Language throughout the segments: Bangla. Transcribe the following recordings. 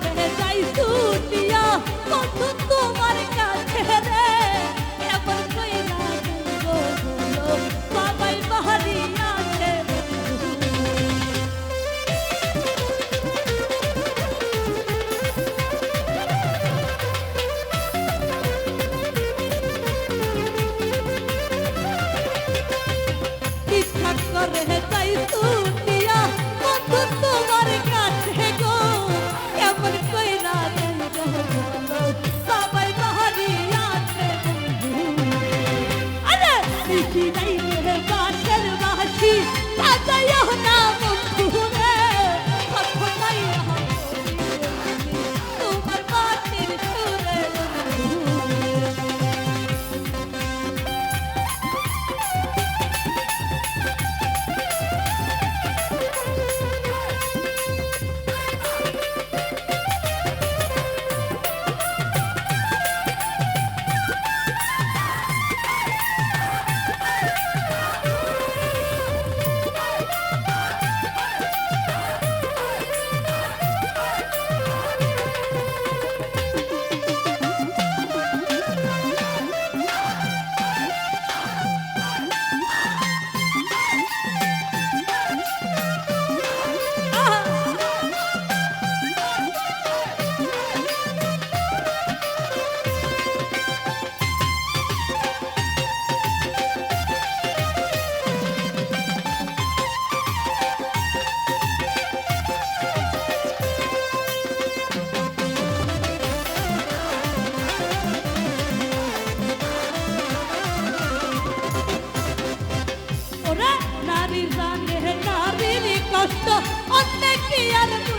correr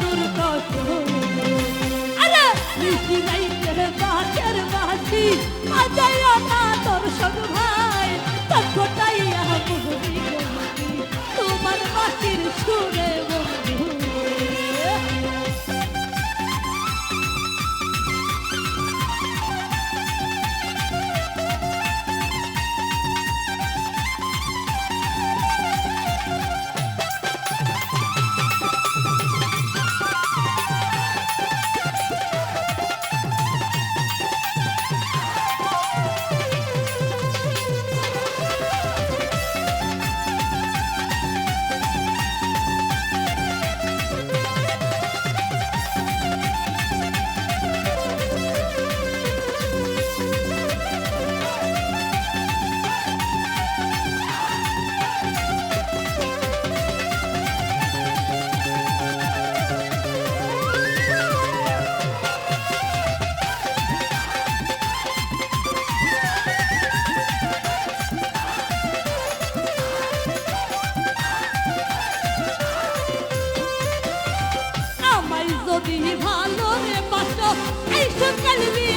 নূর কত আরে লিখি নাই তেরে বাহাতের ভাই। kalbi